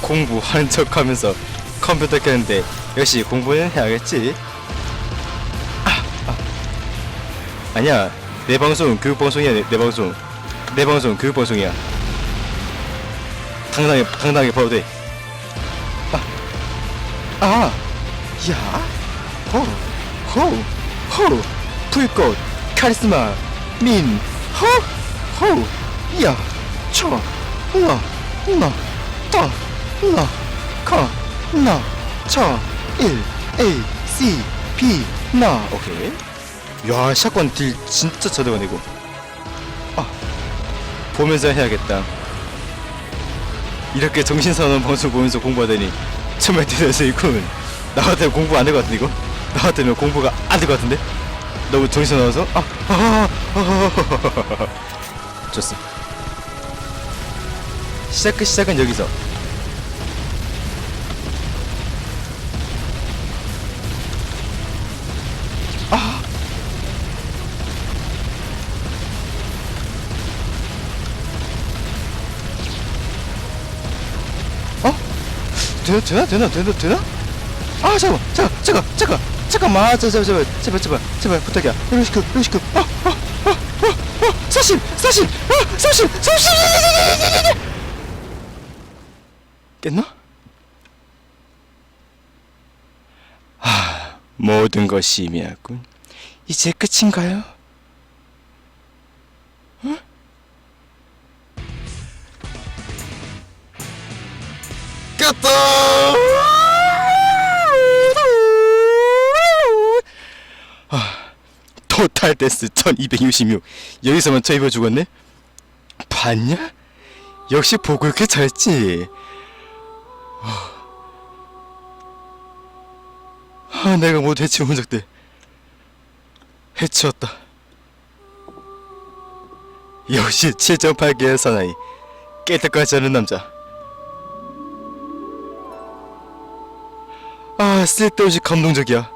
공부하는 척 하면서 컴퓨터 켰는데 역시 공부는 해야겠지. 아, 아. 니야내 방송 교육 방송이야 내, 내 방송 내 방송 교육 방송이야. 당당하게 당당하게 봐도 돼. 아, 아, 야, 호, 호, 호, 불꽃, 카리스마, 민, 호, 호, 야, 쳐, 나, 나, 따, 나, 가, 나, 차, 일, A, C, B, 나. 오케이. 야, 샷건 딜 진짜 저대가 내고. 아, 보면서 해야겠다. 이렇게 정신 사나운 방송 보면서 공부하다니 정말 대단했군. 나 같으면 공부 안 될 것 같은데 이거? 나 같으면 공부가 안 될 것 같은데? 너무 정신사나워서? 아, 아, 아, 아, 좋습. 시작 그 시작은 여기서. 되나 되나 되나 되나 되나? 아 잠깐 잠깐 잠깐 잠깐 잠깐만 아, 저, 저, 저, 제발 제발 제발 부탁이야 요시크 요시크 아아아아아 사실 사실 아 사실 사실 깼나? 아 모든 것이 희미하군 이제 끝인가요? 깼다! 아, 토탈 데스 1266 여기서만 저입어 죽었네? 봤냐? 역시 보고 이렇게 잘했지 아, 내가 모두 해치운 흔적들 해치웠다 역시 7.8개의 사나이 깰 때까지 하는 남자 아 쓸데없이 감동적이야.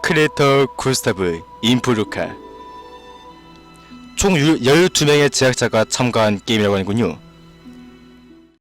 크리에이터 구스타브 인프루카. 총 12명의 제작자가 참가한 게임이라고 하는군요